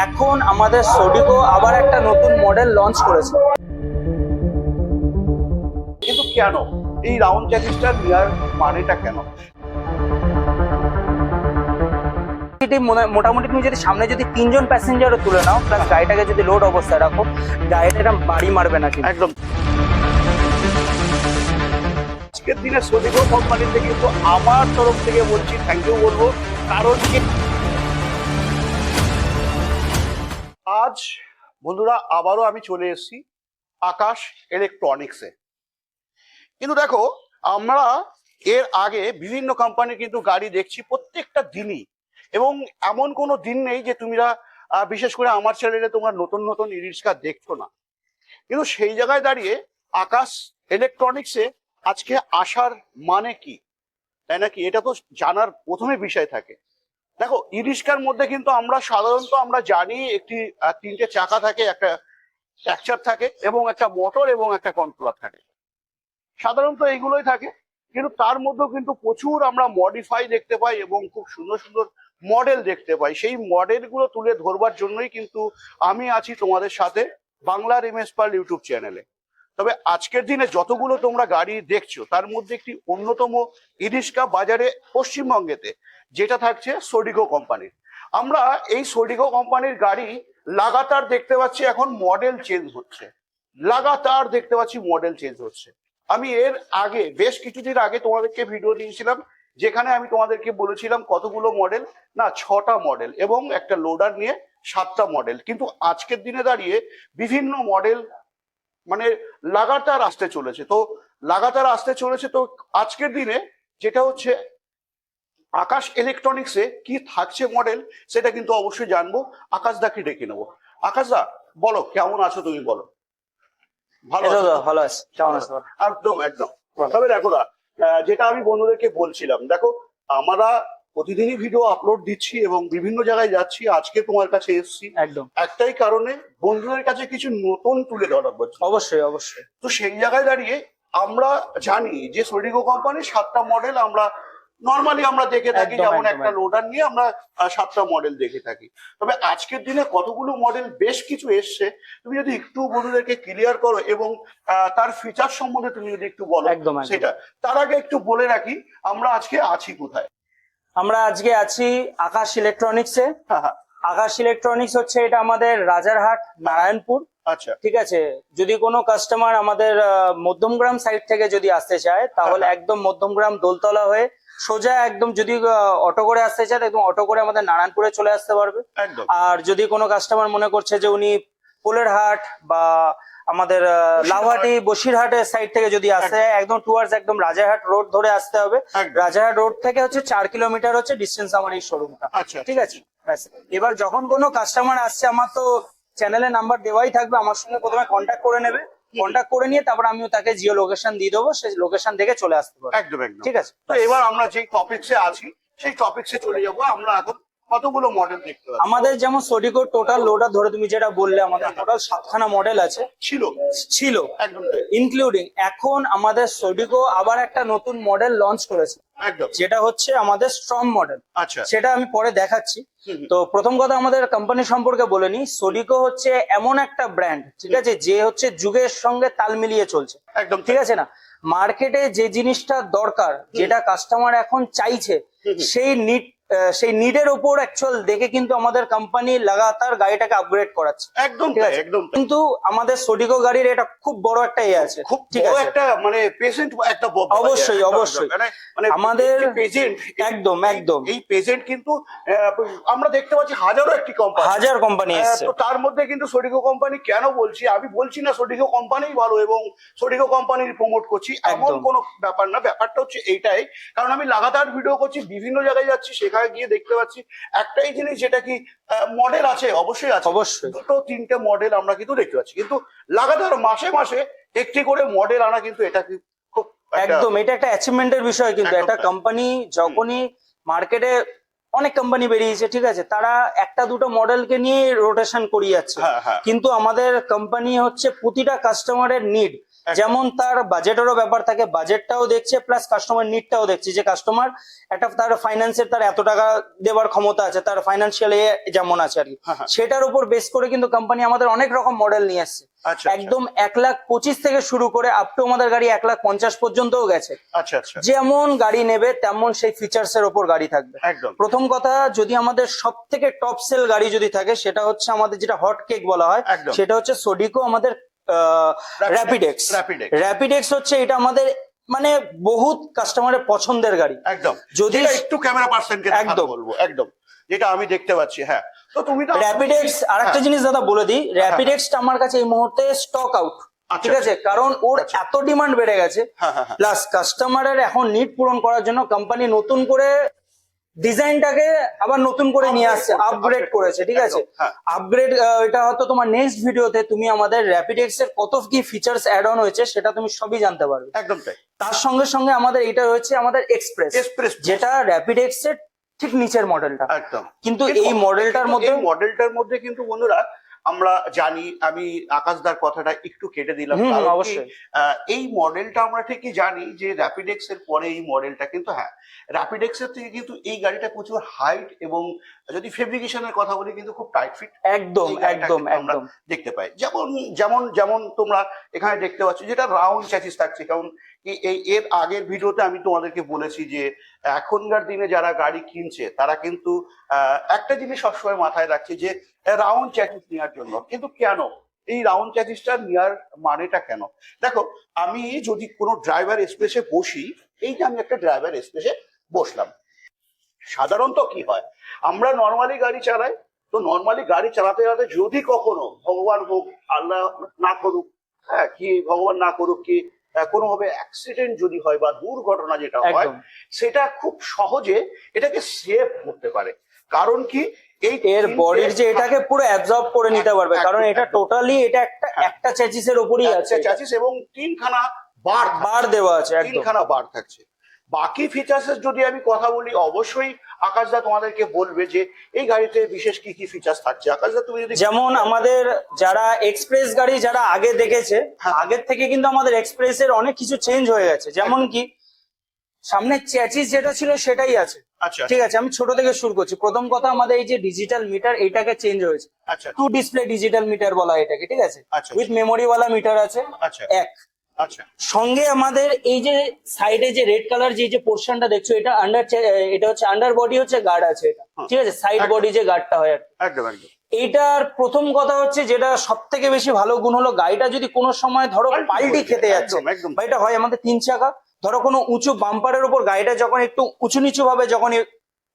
এখন আমাদের সোডিগো আবার একটা নতুন মডেল লঞ্চ করেছে। কিন্তু কেন? এই রাউন্ড চ্যাসিসটা নেওয়ার মানেটা কেন? এটি মনে- মোটামুটি তুমি যদি সামনে যদি তিনজন প্যাসেঞ্জারও তুলে নাও প্লাস গাড়িটাকে যদি লোড অবস্থায় রাখো গাড়িটা এরকম বাড়ি মারবে না একদম। আজকের দিনে সোদিগো কোম্পানি থেকে কিন্তু আমার তরফ থেকে বলছি থ্যাংক ইউ বলব। কারণ আজ বন্ধুরা আবারও আমি চলে এসেছি আকাশ ইলেকট্রনিক্সে কিন্তু দেখো, আমরা এর আগে বিভিন্ন কোম্পানির কিন্তু গাড়ি দেখছি প্রত্যেকটা দিনই। এবং এমন কোনো দিন নেই যে তোমরা বিশেষ করে আমার চ্যানেলে তোমরা নতুন নতুন ই রিক্সা দেখছ না। কিন্তু সেই জায়গায় দাঁড়িয়ে আকাশ ইলেকট্রনিক্সে আজকে আসার মানে কি? তাই নাকি? এটা তো জানার প্রথমে বিষয় থাকে। দেখো ই রিক্সার মধ্যে কিন্তু আমরা সাধারণত আমরা জানি একটি তিনটে চাকা থাকে, একটা ট্র্যাকচার থাকে এবং একটা মোটর এবং একটা কন্ট্রোলার থাকে। সাধারণত এইগুলোই থাকে, কিন্তু তার মধ্যেও কিন্তু প্রচুর আমরা মডিফাই দেখতে পাই এবং খুব সুন্দর সুন্দর মডেল দেখতে পাই। সেই মডেলগুলো তুলে ধরবার জন্যই কিন্তু আমি আছি তোমাদের সাথে বাংলার এমএস পাল ইউটিউব চ্যানেলে তবে আজকের দিনে যতগুলো তোমরা গাড়ি দেখছ, তার মধ্যে একটি অন্যতম ইরিস্কা বাজারে পশ্চিমবঙ্গেতে। যেটা থাকছে সোডিগো কোম্পানির আমরা এই সোডিগো কোম্পানির গাড়ি লাগাতার দেখতে পাচ্ছি এখন মডেল চেঞ্জ হচ্ছে। লাগাতার দেখতে পাচ্ছি মডেল চেঞ্জ হচ্ছে। আমি এর আগে, বেশ কিছুদিন আগে তোমাদেরকে ভিডিও দিয়েছিলাম, যেখানে আমি তোমাদেরকে বলেছিলাম কতগুলো মডেল না, ছটা মডেল এবং একটা লোডার নিয়ে সাতটা মডেল কিন্তু আজকের দিনে দাঁড়িয়ে বিভিন্ন মডেল মানে লাগাতার আসতে চলেছে। তো লাগাতার আসতে চলেছে, তো আজকের দিনে যেটা হচ্ছে আকাশ ইলেকট্রনিক্সে কি থাকছে মডেল সেটা কিন্তু অবশ্যই জানব। আকাশ দাকে ডেকে নেব? আকাশ দা বলো কেমন আছো তুমি বলো। ভালো? ভালো আছে কেমন আছে? একদম একদম। তবে দেখো আহ, যেটা আমি বন্ধুদেরকে বলছিলাম দেখো আমরা প্রতিদিনই ভিডিও আপলোড দিচ্ছি এবং বিভিন্ন জায়গায় যাচ্ছি আজকে তোমার কাছে এসেছি। একদম। একটাই কারণে বন্ধুদের কাছে কিছু নতুন তুলে ধরা হচ্ছে অবশ্যই অবশ্যই। তো সেই জায়গায় দাঁড়িয়ে আমরা জানি যে সোডিগো কোম্পানির সাতটা মডেল আমরা নর্মালি আমরা দেখে থাকি যেমন একটা লোডার নিয়ে আমরা সাতটা মডেল দেখে থাকি। তবে আজকের দিনে কতগুলো মডেল বেশ কিছু এসছে তুমি যদি একটু বন্ধুদেরকে ক্লিয়ার করো এবং তার ফিচার সম্বন্ধে তুমি যদি একটু বলো একদম। সেটা। তার আগে একটু বলে রাখি আমরা আজকে আছি কোথায়? আমরা আজকে আছি আকাশ ইলেকট্রনিক্সে হ্যাঁ হ্যাঁ। আকাশ ইলেকট্রনিক্স হচ্ছে এটা আমাদের রাজারহাট নারায়ণপুর। আচ্ছা। ঠিক আছে? যদি কোনো কাস্টমার আমাদের মধ্যমগ্রাম সাইড থেকে যদি আসতে চায় তাহলে হ্যাঁ। একদম মধ্যমগ্রাম দোলতলা হয়ে সোজা একদম যদি অটো করে আসতে চায় একদম অটো করে আমাদের নারায়ণপুরে চলে আসতে পারবে। আর যদি কোনো কাস্টমার মনে করছে যে উনি পোলের হাট বা আমাদের লাউহাটি বসিরহাটের সাইড থেকে যদি আসে একদম। টুয়ার্স একদম রাজারহাট রোড ধরে আসতে হবে। রাজারহাট রোড থেকে হচ্ছে চার কিলোমিটার হচ্ছে ডিস্টেন্স আমার এই শোরুমটা আচ্ছা ঠিক আছে? এবার যখন কোনো কাস্টমার আসছে আমার তো চ্যানেলে নাম্বার দেওয়াই থাকবে আমার সঙ্গে প্রথমে কন্ট্যাক্ট করে নেবে। কন্ট্যাক্ট করে নিয়ে তারপর আমিও তাকে জিও লোকেশন দিয়ে দেবো সেই লোকেশন দেখে চলে আসতে পারবে। একদম একদম। ঠিক আছে? তো এবার আমরা যে টপিকসে আছি সেই টপিকসে চলে যাব। আমরা এখন কতগুলো মডেল দেখতে পাচ্ছি? আমাদের যেমন সোডিকো টোটাল লোডার ধরে তুমি যেটা বললে আমাদের টোটাল সাতখানা মডেল আছে। ছিল। ছিল। একদম ইনক্লুডিং এখন আমাদের সোডিকো আবার একটা নতুন মডেল লঞ্চ করেছে। একদম। যেটা হচ্ছে আমাদের স্ট্রং মডেল আচ্ছা। সেটা আমি পরে দেখাচ্ছি। তো প্রথম কথা আমাদের কোম্পানি সম্পর্কে বলে নি সোডিকো হচ্ছে এমন একটা ব্র্যান্ড ঠিক আছে যে হচ্ছে যুগের সঙ্গে তাল মিলিয়ে চলছে। একদম ঠিক আছে না? মার্কেটে যে জিনিসটা দরকার যেটা কাস্টমার এখন চাইছে। সেই নিড সেই নিডের উপর অ্যাকচুয়াল দেখে কিন্তু আমাদের কোম্পানি লাগাতার গাড়িটাকে আপগ্রেড করাচ্ছে। একদম ঠিক আছে? একদম কিন্তু আমাদের সোডিকো গাড়ির এটা খুব বড় একটা ইয়ে আছে। খুব ঠিক আছে? একটা মানে পেশেন্ট একটা ব- অবশ্যই, অবশ্যই। মানে মানে আমাদের- পেশেন্ট একদম, একদম। এই পেশেন্ট কিন্তু আমরা দেখতে পাচ্ছি হাজারো একটি কোম্পানি হাজার কোম্পানি এসছে। তো তার মধ্যে কিন্তু সোডিগো কোম্পানি কেন বলছি? আমি বলছি না সোডিগো কোম্পানিই ভালো এবং সোডিগো কোম্পানির প্রমোট করছি এমন কোনো ব্যাপার না। ব্যাপারটা হচ্ছে এইটাই। কারণ আমি লাগাতার ভিডিও করছি বিভিন্ন জায়গায় যাচ্ছি সেখানে গিয়ে দেখতে পাচ্ছি একটাই জিনিস যেটা কি মডেল আছে অবশ্যই আছে। অবশ্যই। দুটো তিনটে মডেল আমরা কিন্তু দেখতে পাচ্ছি। কিন্তু লাগাতার মাসে মাসে একটি করে মডেল আনা কিন্তু এটা কি খুব একদম এটা একটা অ্যাচিভমেন্টের বিষয় কিন্তু। একটা কোম্পানি যখনই মার্কেটে অনেক কোম্পানি বেরিয়েছে ঠিক আছে তারা একটা দুটো মডেলকে নিয়ে রোটেশন করিয়ে যাচ্ছে। হ্যাঁ হ্যাঁ। কিন্তু আমাদের কোম্পানি হচ্ছে প্রতিটা কাস্টমারের নিড যেমন তার বাজেটেরও ব্যাপার থাকে বাজেটটাও দেখছে প্লাস কাস্টমার নিডটাও দেখছে যে কাস্টমার একটা তার ফাইন্যান্সের তার এত টাকা দেওয়ার ক্ষমতা আছে তার ফাইন্যান্সিয়াল এ যেমন আছে আর কি। হ্যাঁ, হ্যাঁ। সেটার উপর বেস করে কিন্তু কোম্পানি আমাদের অনেক রকম মডেল নিয়ে আসছে আচ্ছা একদম এক লাখ পঁচিশ থেকে শুরু করে আপ টু আমাদের গাড়ি এক লাখ পঞ্চাশ পর্যন্তও গেছে। আচ্ছা আচ্ছা। যেমন গাড়ি নেবে তেমন সেই ফিচার্স এর ওপর গাড়ি থাকবে। একদম। প্রথম কথা যদি আমাদের সব থেকে টপ সেল গাড়ি যদি থাকে সেটা হচ্ছে আমাদের যেটা হট কেক বলা হয় সেটা হচ্ছে সোডিকো আমাদের র্যাপিডেক্স। র্যাপিডেক্স হচ্ছে এটা আমাদের মানে বহুত কাস্টমারের পছন্দের গাড়ি। একদম। যদি একটু ক্যামেরা পার্সনকে একদম। বলব একদম। যেটা আমি দেখতে পাচ্ছি হ্যাঁ। তো তুমি তো র্যাপিডেক্স আর একটা হ্যাঁ। জিনিস দাদা বলে দিই। র্যাপিডেক্সটা আমার কাছে এই মুহূর্তে স্টক আউট আচ্ছা, ঠিক আছে? কারণ ওর আচ্ছা। এত ডিমান্ড বেড়ে গেছে। হ্যাঁ হ্যাঁ হ্যাঁ। প্লাস কাস্টমারের এখন নিড পূরণ করার জন্য কোম্পানি নতুন করে ডিজাইনটাকে আবার নতুন করে নিয়ে আসছে আপগ্রেড করেছে ঠিক আছে? হ্যাঁ। আপগ্রেড এটা হয়তো তোমার নেক্সট ভিডিওতে তুমি আমাদের র্যাপিডেক্স এর কত কি ফিচার্স অ্যাড অন হয়েছে সেটা তুমি সবই জানতে পারবে। একদম তাই। তার সঙ্গে সঙ্গে আমাদের এটা রয়েছে আমাদের এক্সপ্রেস এক্সপ্রেস যেটা র্যাপিডেক্স এর ঠিক নিচের মডেলটা একদম। কিন্তু এই মডেলটার মধ্যে মডেলটার মধ্যে কিন্তু বন্ধুরা আমরা জানি আমি আকাশদার কথাটা একটু কেটে দিলাম অবশ্যই। এই মডেলটা আমরা ঠিকই জানি যে র্যাপিডেক্স এর পরে এই মডেলটা কিন্তু হ্যাঁ র্যাপিডেক্স এর থেকে কিন্তু এই গাড়িটা প্রচুর হাইট এবং যদি ফেব্রিকেশনের কথা বলি কিন্তু খুব টাইট ফিট একদম একদম একদম। দেখতে পাই। যেমন যেমন যেমন তোমরা এখানে দেখতে পাচ্ছ যেটা রাউন্ড চ্যাচিস থাকছে কারণ কি এই এর আগের ভিডিওতে আমি তোমাদেরকে বলেছি যে এখনকার দিনে যারা গাড়ি কিনছে তারা কিন্তু আহ, একটা জিনিস সবসময় মাথায় রাখছে যে রাউন্ড চ্যাচিস নেওয়ার জন্য। কিন্তু কেন? এই রাউন্ড চ্যাচিসটা নেওয়ার মানেটা কেন? দেখো আমি যদি কোনো ড্রাইভার স্পেসে বসি এই যে আমি একটা ড্রাইভার স্পেসে বসলাম। সাধারণত কি হয় আমরা নর্মালি গাড়ি চালাই তো নর্মালি গাড়ি চালাতে চালাতে যদি কখনো ভগবান হোক আল্লাহ না করুক হ্যাঁ কি ভগবান না করুক কি কোনোভাবে অ্যাক্সিডেন্ট যদি হয় বা দুর্ঘটনা যেটা হয় সেটা খুব সহজে এটাকে সেভ করতে পারে। কারণ কি এই এর বডির যে এটাকে পুরো অ্যাবজর্ব করে নিতে পারবে কারণ এটা টোটালি এটা একটা হ্যাঁ। একটা চ্যাচিসের উপরই আছে। চ্যাচিস এবং তিনখানা বার। বার দেওয়া আছে তিনখানা বার থাকছে। বাকি ফিচার্স যদি আমি কথা বলি অবশ্যই আকাশদা তোমাদেরকে বলবে যে এই গাড়িতে বিশেষ কি কি ফিচার্স থাকছে। আকাশদা তুমি যদি যেমন আমাদের যারা এক্সপ্রেস গাড়ি যারা আগে দেখেছে হ্যাঁ। আগের থেকে কিন্তু আমাদের এক্সপ্রেস এর অনেক কিছু চেঞ্জ হয়ে গেছে। যেমন কি সামনে চ্যাচিস যেটা ছিল সেটাই আছে। আচ্ছা ঠিক আছে আমি ছোট থেকে শুরু করছি। প্রথম কথা আমাদের এই যে ডিজিটাল মিটার এটাকে চেঞ্জ হয়েছে। আচ্ছা টু ডিসপ্লে ডিজিটাল মিটার বলা এটাকে ঠিক আছে? আচ্ছা। উইথ মেমোরি ওয়ালা মিটার আছে। আচ্ছা। এক। আচ্ছা সঙ্গে আমাদের এই যে সাইডে যে রেড কালার যে যে পোর্শনটা দেখছ এটা আন্ডার এটা হচ্ছে আন্ডার বডি হচ্ছে গার্ড আছে এটা। ঠিক আছে? সাইড বডি যে গার্ডটা হয়। একদম একদম। এইটার প্রথম কথা হচ্ছে যেটা সব থেকে বেশি ভালো গুণ হলো গাড়িটা যদি কোনো সময় ধরো পাল্টি খেতে যাচ্ছে। বা এটা হয় আমাদের তিন চাকা। ধরো কোনো উঁচু বাম্পারের উপর গাড়িটা যখন একটু উঁচু নিচু ভাবে যখন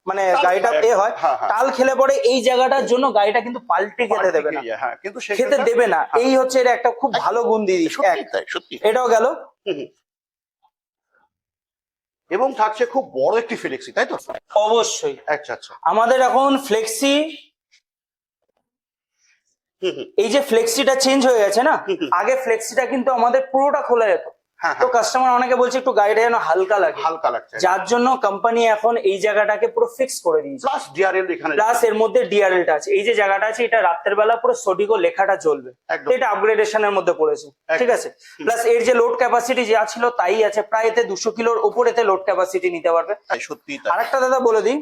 মানে গাড়িটা এ হয় হ্যাঁ, হ্যাঁ। টাল খেলে পরে এই জায়গাটার জন্য গাড়িটা কিন্তু পাল্টে খেতে দেবে না। হ্যাঁ কিন্তু খেতে দেবে না। এই হচ্ছে এটা একটা খুব ভালো গুণ দিয়ে সত্যি এক। এটাও গেল। এবং থাকছে খুব বড় একটি ফ্লেক্সি তাই তো? অবশ্যই। আচ্ছা আচ্ছা। আমাদের এখন ফ্লেক্সি। এই যে ফ্লেক্সিটা চেঞ্জ হয়ে গেছে না। আগে ফ্লেক্সিটা কিন্তু আমাদের পুরোটা খোলা যেত। তো হ্যাঁ। কাস্টমার অনেকে বলছে একটু গাড়িটা যেন হালকা লাগে। হালকা লাগছে। যার জন্য কোম্পানি এখন এই জায়গাটাকে পুরো ফিক্স করে দিয়েছে। প্লাস ডিআরএল এখানে প্লাস এর মধ্যে ডিআরএলটা আছে। এই যে জায়গাটা আছে এটা রাতের বেলা পুরো সডিগো লেখাটা চলবে। তো এটা আপগ্রেডেশনের মধ্যে পড়েছে। ঠিক আছে? প্লাস এর যে লোড ক্যাপাসিটি যা ছিল তাই আছে। প্রায় এতে দুশো কিলোর উপরেতে লোড ক্যাপাসিটি নিতে পারবে। সত্যি আরেকটা দাদা বলে দিই।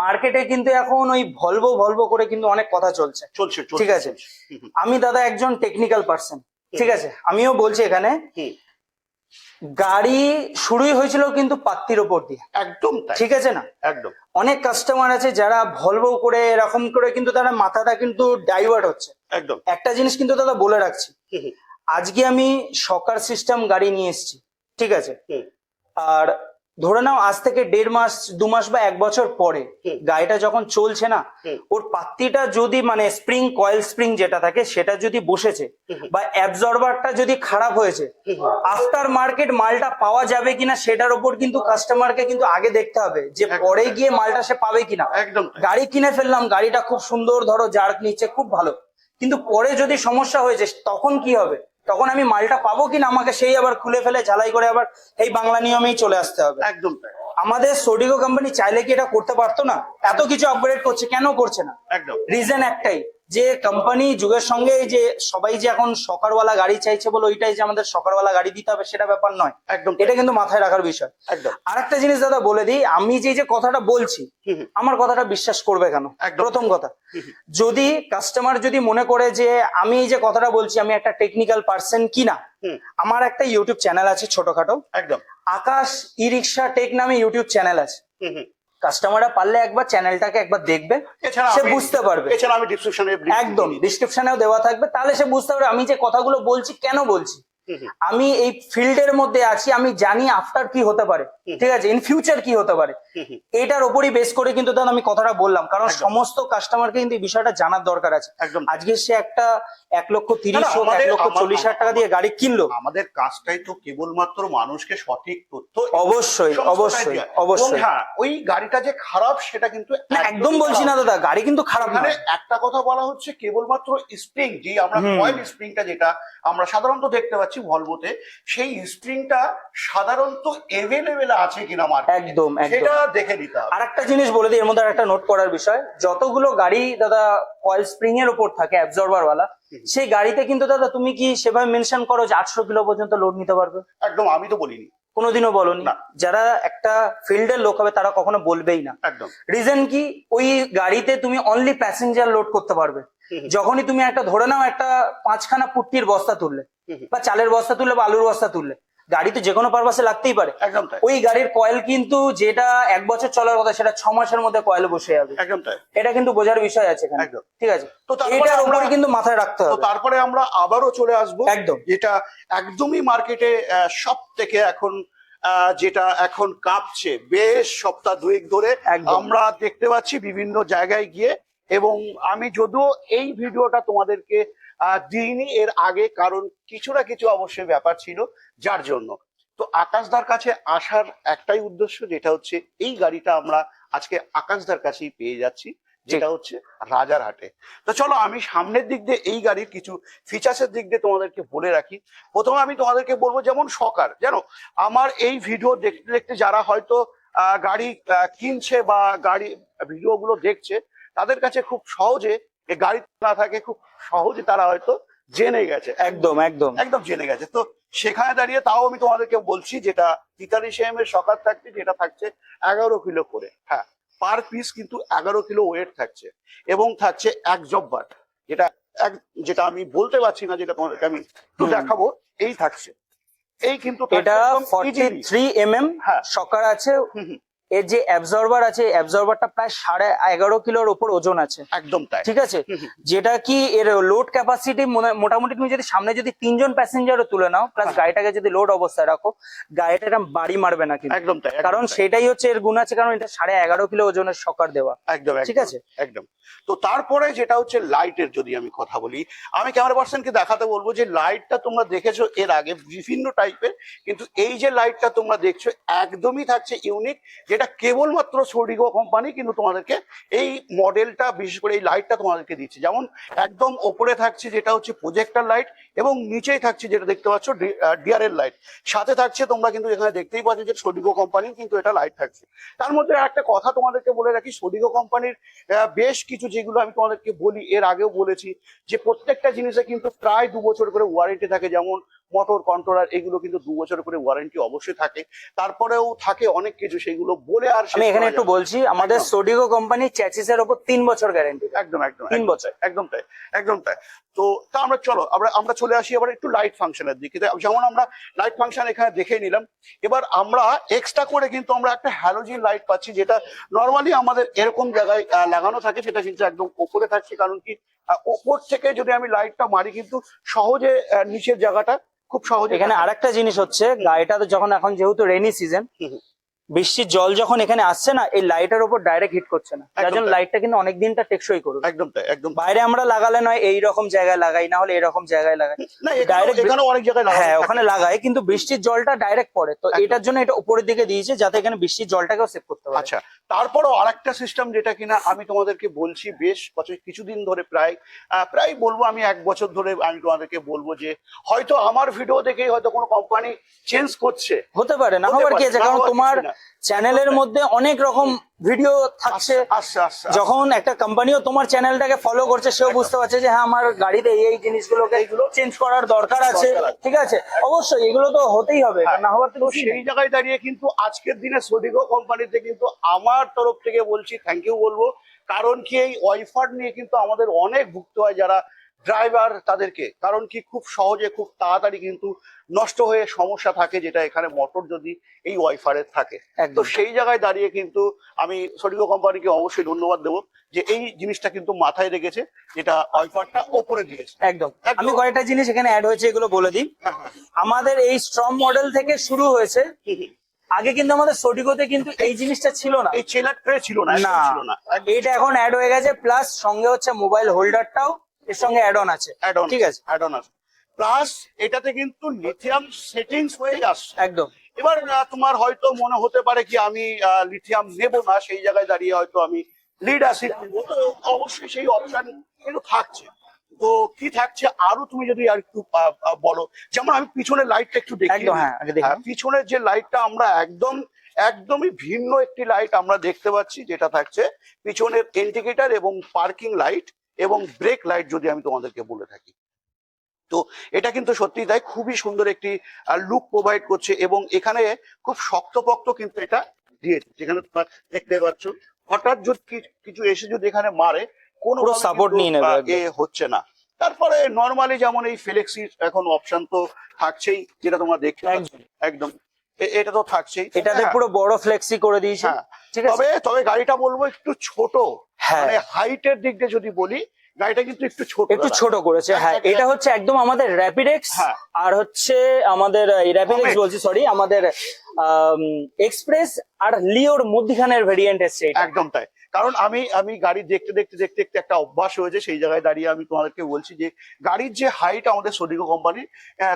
মার্কেটে কিন্তু এখন ওই ভলভো ভলভো করে কিন্তু অনেক কথা চলছে। চলছে ঠিক আছে। আমি দাদা একজন টেকনিক্যাল পার্সন ঠিক আছে? আমিও বলছি এখানে। গাড়ি শুরুই হয়েছিল কিন্তু পাত্তির ওপর দিয়ে। একদম ঠিক আছে না? একদম। অনেক কাস্টমার আছে যারা ভলভো করে এরকম করে কিন্তু তারা মাথাটা কিন্তু ডাইভার্ট হচ্ছে। একদম। একটা জিনিস কিন্তু দাদা বলে রাখছি। আজকে আমি সকার সিস্টেম গাড়ি নিয়ে এসেছি। ঠিক আছে? আর ধরে নাও আজ থেকে দেড় মাস দু মাস বা এক বছর পরে। গাড়িটা যখন চলছে না ওর পাত্তিটা যদি মানে স্প্রিং কয়েল স্প্রিং যেটা থাকে সেটা যদি বসেছে বা অ্যাবজর্বারটা যদি খারাপ হয়েছে। আফটার মার্কেট মালটা পাওয়া যাবে কিনা সেটার উপর কিন্তু কাস্টমারকে কিন্তু আগে দেখতে হবে যে পরে গিয়ে মালটা সে পাবে কিনা। একদম। গাড়ি কিনে ফেললাম গাড়িটা খুব সুন্দর ধরো জার্ক নিচ্ছে খুব ভালো। কিন্তু পরে যদি সমস্যা হয়েছে তখন কি হবে? তখন আমি মালটা পাবো কিনা আমাকে সেই আবার খুলে ফেলে ঝালাই করে আবার এই বাংলা নিয়মেই চলে আসতে হবে। একদম তাই। আমাদের সোডিগো কোম্পানি চাইলে কি এটা করতে পারতো না? এত কিছু আপগ্রেড করছে কেন করছে না? একদম। রিজন একটাই যে কোম্পানি যুগের সঙ্গে যে সবাই যে এখন সকারওয়ালা গাড়ি চাইছে বলে ওইটাই যে আমাদের সকারওয়ালা গাড়ি দিতে হবে সেটা ব্যাপার নয়। একদম। এটা কিন্তু মাথায় রাখার বিষয়। একদম। আরেকটা জিনিস দাদা বলে দিই আমি যে যে কথাটা বলছি আমার কথাটা বিশ্বাস করবে কেন। প্রথম কথা। যদি কাস্টমার যদি মনে করে যে আমি এই যে কথাটা বলছি আমি একটা টেকনিক্যাল পার্সন কিনা আমার একটা ইউটিউব চ্যানেল আছে ছোটখাটো। একদম। আকাশ ই রিক্সা টেক নামে ইউটিউব চ্যানেল আছে। কাস্টমাররা পারলে একবার চ্যানেলটাকে একবার দেখবে এছাড়া সে বুঝতে পারবে। এছাড়া আমি ডিসক্রিপশনে একদম ডিসক্রিপশনেও দেওয়া থাকবে তাহলে সে বুঝতে পারবে আমি যে কথাগুলো বলছি কেন বলছি? আমি এই ফিল্ডের মধ্যে আছি আমি জানি আফটার কি হতে পারে। ঠিক আছে? ইন ফিউচার কি হতে পারে। এটার ওপরই বেস করে কিন্তু দাদা আমি কথাটা বললাম কারণ সমস্ত কাস্টমারকে কিন্তু এই বিষয়টা জানার দরকার আছে। একদম। আজকে সে একটা এক লক্ষ তিরিশ হোক এক লক্ষ চল্লিশ হাজার টাকা দিয়ে গাড়ি কিনলো। আমাদের কাজটাই তো কেবলমাত্র মানুষকে সঠিক তথ্য অবশ্যই অবশ্যই অবশ্যই। হ্যাঁ ওই গাড়িটা যে খারাপ সেটা কিন্তু একদম বলছি না দাদা গাড়ি কিন্তু খারাপ নয়। একটা কথা বলা হচ্ছে কেবলমাত্র স্প্রিং যে আমরা। কয়েল স্প্রিংটা যেটা আমরা সাধারণত দেখতে পাচ্ছি ভলভোতে সেই স্প্রিংটা সাধারণত এভেলেবেল আছে কিনা মার্কেটে একদম সেটা দেখে নিতে হবে। আর একটা জিনিস বলে দিই এর মধ্যে একটা নোট করার বিষয়। যতগুলো গাড়ি দাদা কয়েল স্প্রিং এর উপর থাকে অ্যাবজর্বার ওয়ালা সেই গাড়িতে কিন্তু দাদা তুমি কি সেভাবে মেনশন করো যে আটশো কিলো পর্যন্ত লোড নিতে পারবে? একদম আমি তো বলিনি। কোনোদিনও বলনি। না। যারা একটা ফিল্ডের লোক হবে তারা কখনো বলবেই না। একদম। রিজন কি? ওই গাড়িতে তুমি অনলি প্যাসেঞ্জার লোড করতে পারবে। যখনই তুমি একটা ধরে নাও একটা পাঁচখানা পুট্টির বস্তা তুললে। বা চালের বস্তা তুললে বা আলুর বস্তা তুললে। গাড়ি তো যে কোনো পারপাসে লাগতেই পারে। একদম ওই গাড়ির কয়েল কিন্তু যেটা এক বছর চলার কথা সেটা ছ মাসের মধ্যে কয়েল বসে যাবে। একদম এটা কিন্তু বোঝার বিষয় আছে এখানে। ঠিক আছে? তো এটার আমরা- উপরে কিন্তু মাথায় রাখতে হবে। তারপরে আমরা আবারও চলে আসব। একদম। যেটা একদমই মার্কেটে সব থেকে এখন আহ, যেটা এখন কাঁপছে বেশ সপ্তাহ দুয়েক ধরে আমরা দেখতে পাচ্ছি বিভিন্ন জায়গায় গিয়ে। এবং আমি যদিও এই ভিডিওটা তোমাদেরকে দিইনি এর আগে কারণ কিছু না কিছু অবশ্যই ব্যাপার ছিল যার জন্য। তো আকাশদার কাছে আসার একটাই উদ্দেশ্য যেটা হচ্ছে এই গাড়িটা আমরা আজকে আকাশদার কাছেই পেয়ে যাচ্ছি যেটা হচ্ছে রাজারহাটে তো চলো আমি সামনের দিক দিয়ে এই গাড়ির কিছু ফিচার্সের দিক দিয়ে তোমাদেরকে বলে রাখি। প্রথমে আমি তোমাদেরকে বলব যেমন সকার জানো? আমার এই ভিডিও দেখতে দেখতে যারা হয়তো গাড়ি কিনছে বা গাড়ি ভিডিওগুলো দেখছে তাদের কাছে খুব সহজে এ গাড়ি না থাকে খুব সহজে তারা হয়তো জেনে গেছে। একদম একদম। একদম জেনে গেছে। তো সেখানে দাঁড়িয়ে তাও আমি তোমাদেরকে বলছি যেটা তেতাল্লিশ এম এর সকার থাকছে যেটা থাকছে এগারো কিলো করে। হ্যাঁ পার পিস কিন্তু এগারো কিলো ওয়েট থাকছে এবং থাকছে এক জব্বার। যেটা এক যেটা আমি বলতে পারছি না যেটা তোমাদেরকে আমি দেখাবো এই থাকছে। এই কিন্তু এটা ফর্টি থ্রি এম এম হ্যাঁ। সকার আছে। এর যে অ্যাবজর্বার আছে অ্যাবজর্বারটা প্রায় সাড়ে এগারো কিলোর উপর ওজন আছে। একদম তাই। ঠিক আছে? যেটা কি এর লোড ক্যাপাসিটি মোটামুটি তুমি যদি সামনে যদি তিনজন প্যাসেঞ্জারও তুলে নাও প্লাস হ্যাঁ। গাড়িটাকে যদি লোড অবস্থায় রাখো গাড়িটা এরম বাড়ি মারবে না কিন্তু। একদম তাই কারণ সেটাই হচ্ছে এর গুণ আছে কারণ এটা সাড়ে এগারো কিলো ওজনের সকার দেওয়া। একদম ঠিক আছে? একদম। তো তারপরে যেটা হচ্ছে লাইটের যদি আমি কথা বলি আমি ক্যামেরা পার্সনকে দেখাতে বলব যে লাইটটা তোমরা দেখেছ এর আগে বিভিন্ন টাইপের কিন্তু এই যে লাইটটা তোমরা দেখছ একদমই থাকছে ইউনিক যেটা কেবলমাত্র সোডিগো কোম্পানি কিন্তু তোমাদেরকে এই মডেলটা বিশেষ করে এই লাইটটা তোমাদেরকে দিচ্ছে। যেমন একদম ওপরে থাকছে যেটা হচ্ছে প্রজেক্টর লাইট এবং নিচেই থাকছে যেটা দেখতে পাচ্ছ ডিআরএল লাইট সাথে থাকছে তোমরা কিন্তু এখানে দেখতেই পাচ্ছ যে সোডিগো কোম্পানি কিন্তু এটা লাইট থাকছে। তার মধ্যে একটা কথা তোমাদেরকে বলে রাখি সোডিগো কোম্পানির বেশ কিছু যেগুলো আমি তোমাদেরকে বলি, এর আগেও বলেছি যে প্রত্যেকটা জিনিসে কিন্তু প্রায় দু বছর করে ওয়ারেন্টি থাকে। যেমন মোটর কন্ট্রোলার এগুলো কিন্তু দু বছর করে ওয়ারেন্টি অবশ্যই থাকে। তারপরেও থাকে অনেক কিছু সেগুলো বলে আর আমি এখানে একটু বলছি আমাদের সোডিগো কোম্পানি চ্যাচিসের ওপর তিন বছর গ্যারেন্টি একদম একদম তিন বছর। একদম তাই একদম তাই। তো তা আমরা চলো আমরা আমরা চলে আসি এবার একটু লাইট ফাংশনের দিকে। যেমন আমরা লাইট ফাংশন এখানে দেখে নিলাম এবার আমরা এক্সট্রা করে কিন্তু আমরা একটা হ্যালোজিন লাইট পাচ্ছি যেটা নর্মালি আমাদের এরকম জায়গায় লাগানো থাকে সেটা কিন্তু একদম ওপরে থাকছে কারণ কি ওপর থেকে যদি আমি লাইটটা মারি কিন্তু সহজে নিচের জায়গাটা খুব সহজে এখানে আরেকটা জিনিস হচ্ছে গাড়িটা তো যখন এখন যেহেতু রেনি সিজন। বৃষ্টির জল যখন এখানে আসছে না এই লাইটের ওপর ডাইরেক্ট হিট করছে না। যার জন্য লাইটটা কিন্তু অনেক দিনটা টেকসই করবে। একদম তাই একদম বাইরে আমরা লাগালে নয় এই রকম জায়গায় লাগাই না হলে এরকম জায়গায় লাগাই। না এখানেও- direct- অনেক জায়গায় হ্যাঁ ওখানে লাগাই কিন্তু বৃষ্টির জলটা ডাইরেক্ট পড়ে। তো এটার জন্য এটা উপরের দিকে দিয়েছে যাতে এখানে বৃষ্টির জলটাকেও সেভ করতে পারে। আচ্ছা তারপরও আরেকটা সিস্টেম যেটা কিনা আমি তোমাদেরকে বলছি বেশ কত- কিছুদিন ধরে প্রায় প্রায় বলব আমি এক বছর ধরে আমি তোমাদেরকে বলব যে হয়তো আমার ভিডিও দেখেই হয়তো কোনো কোম্পানি চেঞ্জ করছে। হতে পারে না হবার কি আছে? কারণ তোমার। চ্যানেলের মধ্যে অনেক রকম ভিডিও থাকছে। যখন একটা কোম্পানিও তোমার চ্যানেলটাকে ফলো করছে সেও বুঝতে পারছে যে হ্যাঁ আমার গাড়িতে এই এই জিনিসগুলোকে চেঞ্জ করার দরকার আছে। ঠিক আছে? অবশ্যই এগুলো তো হতেই হবে। হ্যাঁ। না হওয়ার তো। সেই জায়গায় দাঁড়িয়ে কিন্তু আজকের দিনে সোডিগো কোম্পানিতে কিন্তু আমার তরফ থেকে বলছি থ্যাংক ইউ বলব। কারণ কি এই ওয়াইফার নিয়ে কিন্তু আমাদের অনেক ভুক্ত হয় যারা ড্রাইভার তাদেরকে। কারণ কি? খুব সহজে খুব তাড়াতাড়ি কিন্তু নষ্ট হয়ে সমস্যা থাকে যেটা এখানে মোটর যদি এই ওয়াইফারের থাকে। তো সেই জায়গায় দাঁড়িয়ে কিন্তু আমি সোডিগো কোম্পানিকে অবশ্যই ধন্যবাদ দেবো যে এই জিনিসটা কিন্তু মাথায় রেখেছে যেটা ওয়াইফারটা ওপরে দিয়েছে। একদম। আমি কয়েকটা জিনিস এখানে অ্যাড হয়েছে এগুলো বলে দিই। হ্যাঁ, হ্যাঁ। আমাদের এই স্ট্রম মডেল থেকে শুরু হয়েছে। আগে কিন্তু আমাদের সোডিগোতে কিন্তু এই জিনিসটা ছিল না। এই চেলার ট্রে ছিল না না। ছিল না। এইটা এখন অ্যাড হয়ে গেছে প্লাস সঙ্গে হচ্ছে মোবাইল হোল্ডারটাও এর সঙ্গে অ্যাড অন আছে। অ্যাড অন ঠিক আছে? অ্যাড অন আছে। প্লাস এটাতে কিন্তু লিথিয়াম সেটিংস হয়ে আসছে একদম। এবার তোমার হয়তো মনে হতে পারে কি আমি লিথিয়াম নেব না সেই জায়গায় দাঁড়িয়ে হয়তো আমি লিড অ্যাসিড তো অবশ্যই সেই অপশন কিন্তু থাকছে। তো কি থাকছে? আরও তুমি যদি আর একটু বলো। যেমন আমি পিছনের লাইটটা একটু দেখি হ্যাঁ, দেখি। পিছনের যে লাইটটা আমরা একদম একদমই ভিন্ন একটি লাইট আমরা দেখতে পাচ্ছি যেটা থাকছে পিছনের ইন্ডিকেটর এবং পার্কিং লাইট এবং ব্রেক লাইট যদি আমি তোমাদেরকে বলে থাকি। তো এটা কিন্তু সত্যি তাই খুবই সুন্দর একটি লুক প্রোভাইড করছে এবং এখানে খুব শক্তপোক্ত কিন্তু এটা দিয়েছে যেখানে তোমরা দেখতে পাচ্ছ। হঠাৎ যদি কিছু এসে যদি এখানে মারে কোনো সাপোর্ট নিয়ে নেবে হচ্ছে না। তারপরে নর্মালি যেমন এই ফ্লেক্সি এখন অপশন তো থাকছেই যেটা তোমরা দেখতে একদম। এটা তো থাকছেই। এটাতে হ্যাঁ, পুরো বড় ফ্লেক্সি করে দিয়েছে। হ্যাঁ। ঠিক আছে? তবে তবে গাড়িটা বলব একটু ছোট। হ্যাঁ। মানে হাইটের দিক দিয়ে যদি বলি গাড়িটা কিন্তু একটু ছোট একটু ছোট করেছে হ্যাঁ। এটা হচ্ছে একদম আমাদের র্যাপিডেক্স। আর হচ্ছে আমাদের বলছি সরি আমাদের এক্সপ্রেস আর লিওর মধ্যখানের ভেরিয়েন্ট এসছে এটা। একদম তাই। কারণ আমি আমি গাড়ি দেখতে দেখতে দেখতে দেখতে একটা অভ্যাস হয়েছে সেই জায়গায় দাঁড়িয়ে আমি তোমাদেরকে বলছি যে গাড়ির যে হাইট আমাদের সোডিগো কোম্পানির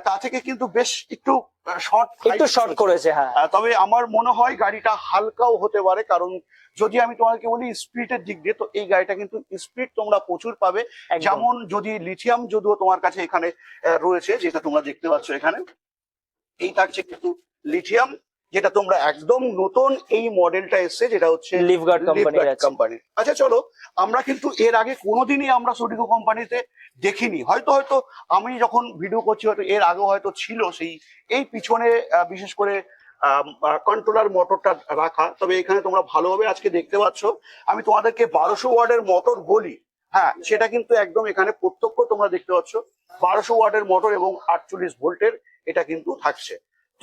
তা থেকে কিন্তু বেশ একটু শর্ট একটু শর্ট করেছে হ্যাঁ। তবে আমার মনে হয় গাড়িটা হালকাও হতে পারে কারণ যদি আমি তোমাদেরকে বলি স্পিডের দিক দিয়ে তো এই গাড়িটা কিন্তু স্পিড তোমরা প্রচুর পাবে। যেমন যদি লিথিয়াম যদিও তোমার কাছে এখানে রয়েছে যেটা তোমরা দেখতে পাচ্ছ এখানে এই থাকছে কিন্তু লিথিয়াম যেটা তোমরা একদম নতুন এই মডেলটা এসছে যেটা হচ্ছে লিভগার্ড কোম্পানির কোম্পানি আচ্ছা চলো আমরা কিন্তু এর আগে কোনোদিনই আমরা সোডিকো কোম্পানিতে দেখিনি। হয়তো হয়তো আমি যখন ভিডিও করছি হয়তো এর আগেও হয়তো ছিল সেই এই পিছনে বিশেষ করে কন্ট্রোলার মোটরটা রাখা। তবে এখানে তোমরা ভালোভাবে আজকে দেখতে পাচ্ছ। আমি তোমাদেরকে বারোশো ওয়ার্ডের মোটর বলি। হ্যাঁ সেটা কিন্তু একদম এখানে প্রত্যক্ষ তোমরা দেখতে পাচ্ছ। বারোশো ওয়ার্ডের মোটর এবং আটচল্লিশ ভোল্টের এটা কিন্তু থাকছে।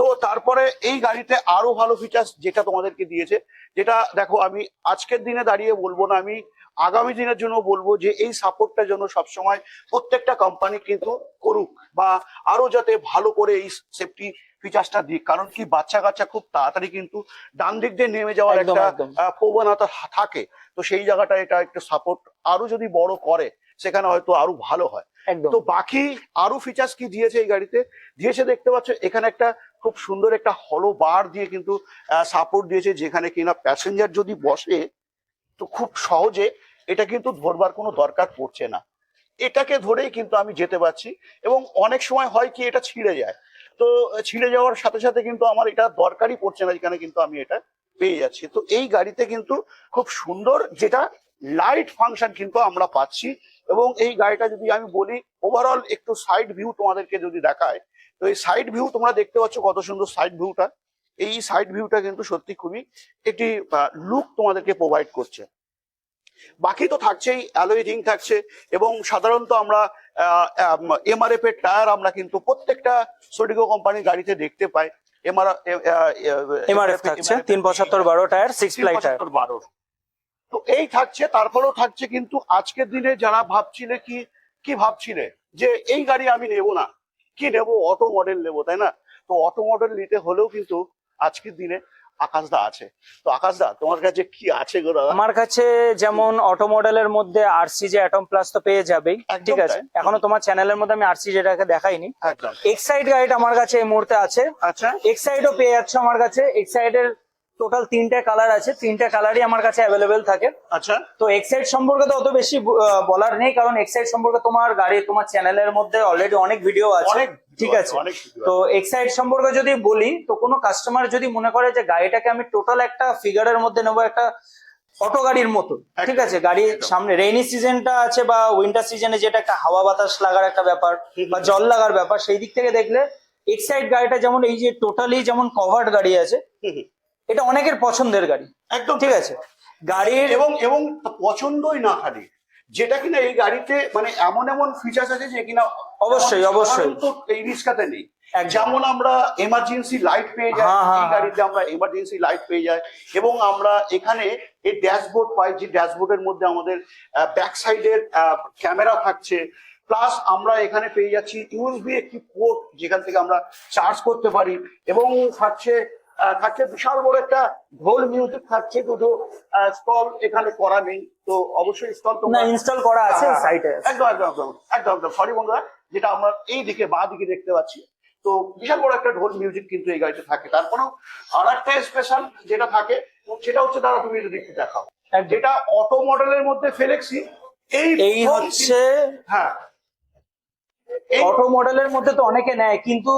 তো তারপরে এই গাড়িতে আরও ভালো ফিচার্স যেটা তোমাদেরকে দিয়েছে যেটা দেখো আমি আজকের দিনে দাঁড়িয়ে বলব না আমি আগামী দিনের জন্য বলব যে এই সাপোর্টটার জন্য সবসময় প্রত্যেকটা কোম্পানি কিন্তু করুক বা আরও যাতে ভালো করে এই সেফটি ফিচার্সটা দিক। কারণ কি বাচ্চা কাচ্চা খুব তাড়াতাড়ি কিন্তু ডান দিক দিয়ে নেমে যাওয়ার একটা প্রবণতা থাকে। তো সেই জায়গাটা এটা একটু সাপোর্ট আরও যদি বড় করে সেখানে হয়তো আরও ভালো হয়। তো বাকি আরও ফিচার্স কি দিয়েছে এই গাড়িতে? দিয়েছে দেখতে পাচ্ছ এখানে একটা খুব সুন্দর একটা হলো বার দিয়ে কিন্তু সাপোর্ট দিয়েছে, যেখানে কিনা প্যাসেঞ্জার যদি বসে, তো খুব সহজে এটা কিন্তু ধরবার কোনো দরকার পড়ছে না। এটাকে ধরেই কিন্তু আমি যেতে পারছি এবং অনেক সময় হয় কি এটা ছিঁড়ে যায়। তো, ছিঁড়ে যাওয়ার সাথে সাথে কিন্তু আমার এটা দরকারই পড়ছে না, যেখানে কিন্তু আমি এটা পেয়ে যাচ্ছি। তো এই গাড়িতে কিন্তু খুব সুন্দর যেটা লাইট ফাংশন কিন্তু আমরা পাচ্ছি এবং এই গাড়িটা যদি আমি বলি ওভারঅল একটু সাইড ভিউ তোমাদেরকে যদি দেখায় তো এই সাইড ভিউ তোমরা দেখতে পাচ্ছ কত সুন্দর সাইড ভিউটা এই সাইড ভিউটা কিন্তু সত্যি খুবই একটি লুক তোমাদেরকে প্রোভাইড করছে। বাকি তো থাকছেই অ্যালোই রিং থাকছে এবং সাধারণত আমরা এমআরএফ এর টায়ার আমরা কিন্তু প্রত্যেকটা সোডিগো কোম্পানির গাড়িতে দেখতে পাই। এমআর এমআরএফ থাকছে তিন পঁচাত্তর বারো টায়ার সিক্স ফ্লাই টায়ার বারো। তো এই থাকছে তারপরেও থাকছে কিন্তু আজকের দিনে যারা ভাবছিলে কি কি ভাবছিলে? যে এই গাড়ি আমি নেব না। কি নেব অটো মডেল নেব তাই না? তো অটো মডেল নিতে হলেও কিন্তু আজকের দিনে আকাশদা আছে। তো আকাশদা তোমার কাছে কি আছে গো দাদা? আমার কাছে যেমন অটো মডেলের মধ্যে আরসি যে অ্যাটম প্লাস তো পেয়ে যাবেই ঠিক আছে? এখনও তোমার চ্যানেলের মধ্যে আমি আরসি যেটাকে দেখাইনি। একদম। এক্সাইড গাড়িটা আমার কাছে এই মুহূর্তে আছে। আচ্ছা। এক্সাইডও পেয়ে যাচ্ছে আমার কাছে। এক্সাইডের টোটাল তিনটে কালার আছে। তিনটে কালারই আমার কাছে অ্যাভেলেবেল থাকে। আচ্ছা। তো এক্সাইড সম্পর্কে তো অত বেশি বলার নেই কারণ এক্সাইড সম্পর্কে তোমার গাড়ি তোমার চ্যানেলের মধ্যে অলরেডি অনেক ভিডিও আছে। ঠিক আছে তো এক্সাইড সম্পর্কে যদি বলি তো কোনো কাস্টমার যদি মনে করে যে গাড়িটাকে আমি টোটাল একটা ফিগারের মধ্যে নেব একটা অটো গাড়ির মতো ঠিক আছে? একদম। সামনে রেইনি সিজনটা আছে বা উইন্টার সিজনে যেটা একটা হাওয়া বাতাস লাগার একটা ব্যাপার বা জল লাগার ব্যাপার সেই দিক থেকে দেখলে এক্সাইড গাড়িটা যেমন এই যে টোটালি যেমন কভার্ড গাড়ি আছে। এটা অনেকের পছন্দের গাড়ি। একদম ঠিক আছে? গাড়ির এবং এবং পছন্দই না খালি। যেটা কিনা এই গাড়িতে মানে এমন এমন ফিচার্স আছে যে কিনা অবশ্যই, অবশ্যই। এই রিক্সাতে নেই। যেমন আমরা এমার্জেন্সি লাইট পেয়ে যাই হ্যাঁ, হ্যাঁ, এই গাড়িতে আমরা এমার্জেন্সি লাইট পেয়ে যাই এবং আমরা এখানে এই ড্যাশবোর্ড পাই যে ড্যাশবোর্ডের মধ্যে আমাদের ব্যাক সাইডের ক্যামেরা থাকছে। প্লাস আমরা এখানে পেয়ে যাচ্ছি ইউএসবি একটি পোর্ট যেখান থেকে আমরা চার্জ করতে পারি এবং থাকছে থাকছে বিশাল বড় একটা ঢোল মিউজিক থাকছে দুটো স্টল এখানে করা নেই। তো অবশ্যই স্টল তো না ইনস্টল করা আছে হ্যাঁ, সাইটে একদম একদম একদম একদম একদম। সরি বন্ধুরা যেটা আমরা এই দিকে বা দিকে দেখতে পাচ্ছি। তো বিশাল বড় একটা ঢোল মিউজিক কিন্তু এই গাড়িতে থাকে। তারপরেও আর একটা স্পেশাল যেটা থাকে সেটা হচ্ছে দাদা তুমি যদি একটু দেখাও। যেটা অটো মডেলের মধ্যে ফেলেক্সি এই এই হচ্ছে হ্যাঁ। অটো মডেলের মধ্যে তো অনেকে নেয় কিন্তু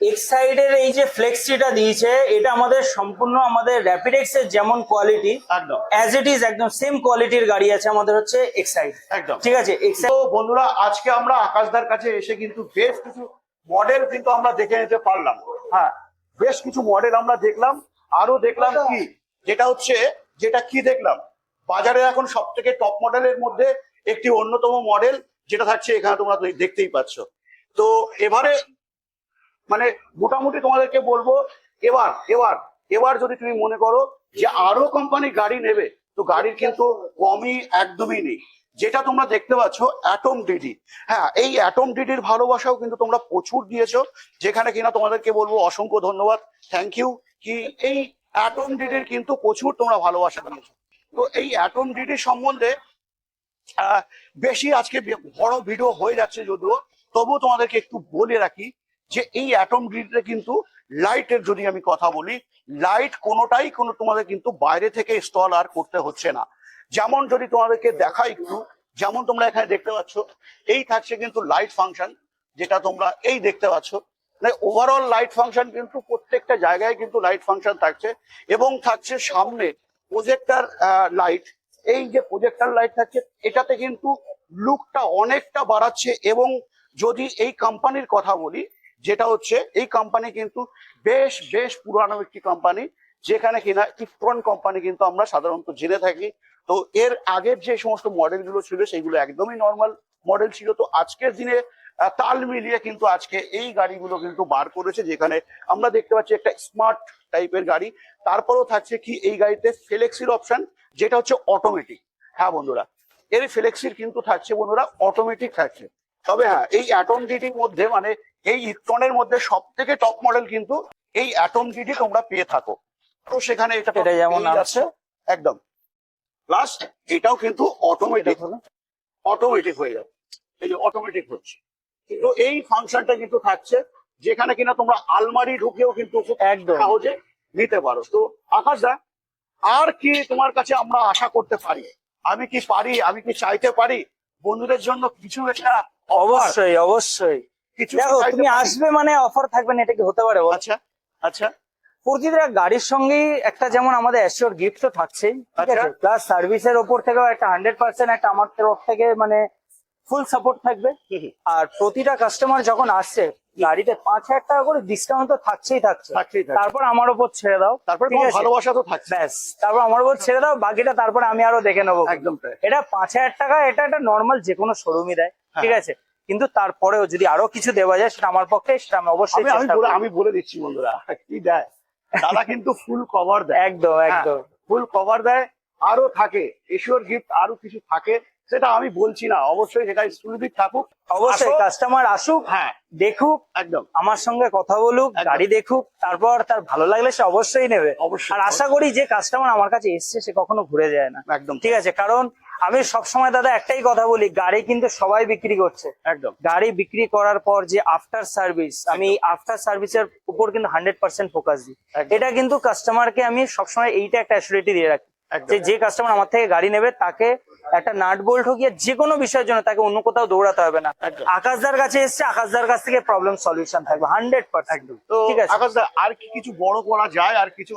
এক্সাইডের এই যে ফ্লেক্সিটা দিয়েছে এটা আমাদের সম্পূর্ণ আমাদের র্যাপিড এক্সের যেমন কোয়ালিটি একদম। অ্যাজ ইট ইজ একদম সেম কোয়ালিটির গাড়ি আছে আমাদের হচ্ছে এক্সাইড একদম। ঠিক আছে এক্সাইড তো বন্ধুরা আজকে আমরা আকাশদার কাছে এসে কিন্তু বেশ কিছু মডেল কিন্তু আমরা দেখে নিতে পারলাম। হ্যাঁ বেশ কিছু মডেল আমরা দেখলাম। আরও দেখলাম কি যেটা হচ্ছে যেটা কি দেখলাম? বাজারে এখন সব থেকে টপ মডেলের মধ্যে একটি অন্যতম মডেল যেটা থাকছে এখানে তোমরা দেখতেই পাচ্ছ। তো এবারে মানে মোটামুটি তোমাদেরকে বলব, এবার এবার এবার যদি তুমি মনে করো যে আরও কোম্পানি গাড়ি নেবে, তো গাড়ির কিন্তু কমই একদমই নেই। যেটা তোমরা দেখতে পাচ্ছ অ্যাটম ডিডি হ্যাঁ এই অ্যাটম ডিডির ভালোবাসাও কিন্তু তোমরা প্রচুর দিয়েছ, যেখানে কিনা তোমাদেরকে বলব অসংখ্য ধন্যবাদ। থ্যাংক ইউ কি এই অ্যাটম ডিডির কিন্তু প্রচুর তোমরা ভালোবাসা দিয়েছ। তো এই অ্যাটম ডিডি সম্বন্ধে বেশি আজকে বড় ভিডিও হয়ে যাচ্ছে যদিও, তবুও তোমাদেরকে একটু বলে রাখি যে এই অ্যাটম গ্রিডে কিন্তু লাইটের যদি আমি কথা বলি লাইট কোনোটাই কোনো তোমাদের কিন্তু বাইরে থেকে ইনস্টল আর করতে হচ্ছে না। যেমন যদি তোমাদেরকে দেখাই একটু, যেমন তোমরা এখানে দেখতে পাচ্ছ, এই থাকছে কিন্তু লাইট ফাংশন যেটা তোমরা এই দেখতে পাচ্ছ। মানে ওভারঅল লাইট ফাংশন কিন্তু প্রত্যেকটা জায়গায় কিন্তু লাইট ফাংশন থাকছে এবং থাকছে সামনে প্রজেক্টার লাইট এই যে প্রজেক্টার লাইট থাকছে, এটাতে কিন্তু লুকটা অনেকটা বাড়াচ্ছে এবং যদি এই কোম্পানির কথা বলি যেটা হচ্ছে এই কোম্পানি কিন্তু বেশ বেশ পুরানো একটি কোম্পানি যেখানে কিনা ইফট্রন কোম্পানি কিন্তু আমরা সাধারণত জেনে থাকি। তো এর আগের যে সমস্ত মডেলগুলো ছিল, সেগুলো একদমই নর্মাল মডেল ছিল। তো আজকের দিনে তাল মিলিয়ে কিন্তু আজকে এই গাড়িগুলো কিন্তু বার করেছে, যেখানে আমরা দেখতে পাচ্ছি একটা স্মার্ট টাইপের গাড়ি। তারপরেও থাকছে কি এই গাড়িতে ফ্লেক্সির অপশন যেটা হচ্ছে অটোমেটিক হ্যাঁ বন্ধুরা, এর ফ্লেক্সির কিন্তু থাকছে বন্ধুরা অটোমেটিক থাকছে। তবে হ্যাঁ এই অ্যাটম ডিটির মধ্যে মানে এই ইকটনের মধ্যে সব থেকে টপ মডেল কিন্তু এই অ্যাটম ডিটি তোমরা পেয়ে থাকো। তো সেখানে এটা এটা যেমন আছে। একদম। প্লাস এটাও কিন্তু অটোমেটিক অটোমেটিক হয়ে যাবে। এই যে অটোমেটিক হচ্ছে। তো এই ফাংশনটা কিন্তু থাকছে যেখানে কিনা তোমরা আলমারি ঢুকেও কিন্তু একদম। সহজে নিতে পারো। তো আকাশ দা আর কি তোমার কাছে আমরা আশা করতে পারি? আমি কি পারি? আমি কি চাইতে পারি? বন্ধুদের জন্য কিছু একটা অবশ্যই অবশ্যই। কিছু দেখো তুমি? আসবে মানে অফার থাকবে না এটা কি হতে পারে? আচ্ছা আচ্ছা। প্রতিটা গাড়ির সঙ্গেই একটা যেমন আমাদের অ্যাসিওর গিফট তো ঠিক। আছে? প্লাস সার্ভিসের ওপর থেকেও একটা হান্ড্রেড পার্সেন্ট একটা আমার তরফ থেকে মানে ফুল সাপোর্ট থাকবে। আর প্রতিটা কাস্টমার যখন আসছে গাড়িতে পাঁচ হাজার টাকা করে ডিসকাউন্ট তো থাকছেই থাকছে। তারপর আমার ওপর ছেড়ে দাও তারপরে ভালোবাসা তো থাকছে। ব্যাস তারপর আমার ওপর ছেড়ে দাও বাকিটা তারপর আমি আরও দেখে নেব। একদম এটা পাঁচ হাজার টাকা এটা একটা নর্মাল যে কোনো শোরুমই দেয় হ্যাঁ। ঠিক আছে? কিন্তু তারপরেও যদি আরও কিছু দেওয়া যায় সেটা আমার পক্ষে সেটা আমি অবশ্যই আমি বলে দিচ্ছি বন্ধুরা কি দেয়? দাদা কিন্তু ফুল কভার দেয়। একদম একদম। ফুল কভার দেয় আরও থাকে এশিওর গিফট আরও কিছু থাকে সেটা আমি বলছি না। অবশ্যই সেটা এক্সক্লুসিভ থাকুক। অবশ্যই কাস্টমার আসুক হ্যাঁ দেখুক একদম। আমার সঙ্গে কথা বলুক গাড়ি দেখুক তারপর তার ভালো লাগলে সে অবশ্যই নেবে। অবশ্যই। আর আশা করি যে কাস্টমার আমার কাছে এসছে সে কখনো ঘুরে যায় না। একদম। ঠিক আছে কারণ আমি সবসময় দাদা একটাই কথা বলি গাড়ি কিন্তু সবাই বিক্রি করছে। একদম। গাড়ি বিক্রি করার পর যে আফটার সার্ভিস আমি আফটার সার্ভিসের উপর কিন্তু হান্ড্রেড পার্সেন্ট ফোকাস দিই। এটা কিন্তু কাস্টমারকে আমি সবসময় এইটা একটা অ্যাসুরিটি দিয়ে রাখি। যে যে কাস্টমার আমার থেকে গাড়ি নেবে তাকে একটা নাট বোল্ট হোক যে কোনো বিষয়ের জন্য তাকে অন্য কোথাও দৌড়াতে হবে না। আকাশদার কাছে এসছে আকাশদার কাছ থেকে প্রবলেম সলিউশন থাকবে হান্ড্রেড পার্সেন্ট ঠিক আছে? আকাশ দা আর কি কিছু বড় করা যায় আর কিছু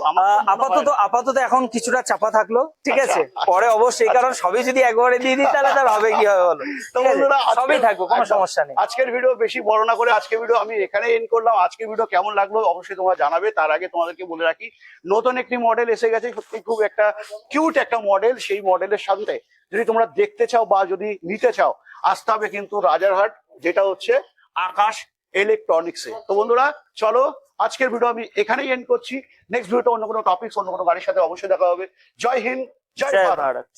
আপাতত আপাতত এখন কিছুটা চাপা থাকল ঠিক আচ্ছা, আছে? পরে অবশ্যই কারণ সবই যদি একবারে দিয়ে দিই তাহলে তার হবে কি হবে বলো? তো বন্ধুরা সবই থাকব কোনো সমস্যা নেই। আজকের ভিডিও বেশি বড় না করে আজকের ভিডিও আমি এখানে এন্ড করলাম। আজকের ভিডিও কেমন লাগল অবশ্যই তোমরা জানাবে তার আগে তোমাদেরকে বলে রাখি নতুন একটি মডেল এসে গেছে সত্যি খুব একটা কিউট একটা মডেল সেই মডেলের সাথে যদি তোমরা দেখতে চাও বা যদি নিতে চাও আসতে হবে কিন্তু রাজারহাট যেটা হচ্ছে আকাশ ইলেকট্রনিক্সে। তো বন্ধুরা চলো আজকের ভিডিও আমি এখানেই এন্ড করছি। নেক্সট ভিডিওতে অন্য কোনো টপিক অন্য কোনো গাড়ির সাথে অবশ্যই দেখা হবে। জয় হিন্দ জয় ভারত।